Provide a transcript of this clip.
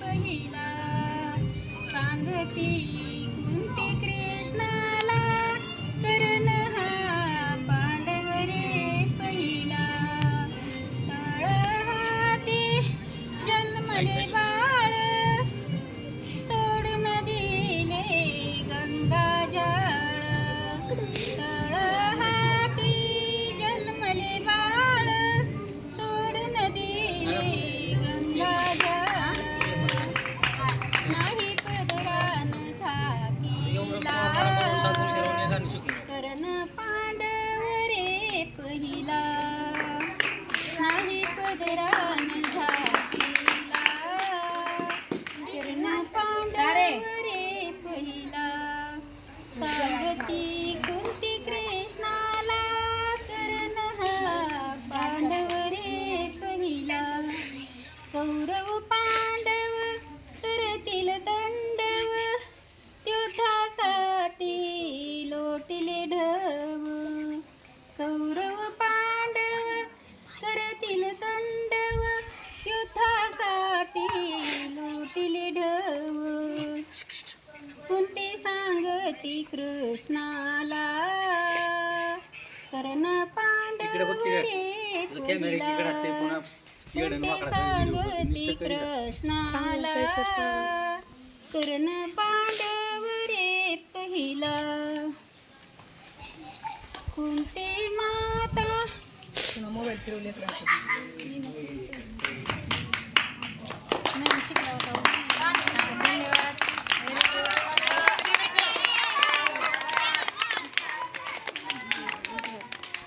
पहिला सांगती कुंती करण पांडवरे पहिला नाही पदरान झाकीला. कर्ण पांडवरे पहिला सांगती कुंती कृष्णाला. कर्ण हा पांडवरे पहिला. कौरव पांडव सांगती कृष्णाला. कर्ण सांगती कृष्णाला? कर्ण पांडवरे पहिला. कुंती माता? मोबाईल फिरवलेत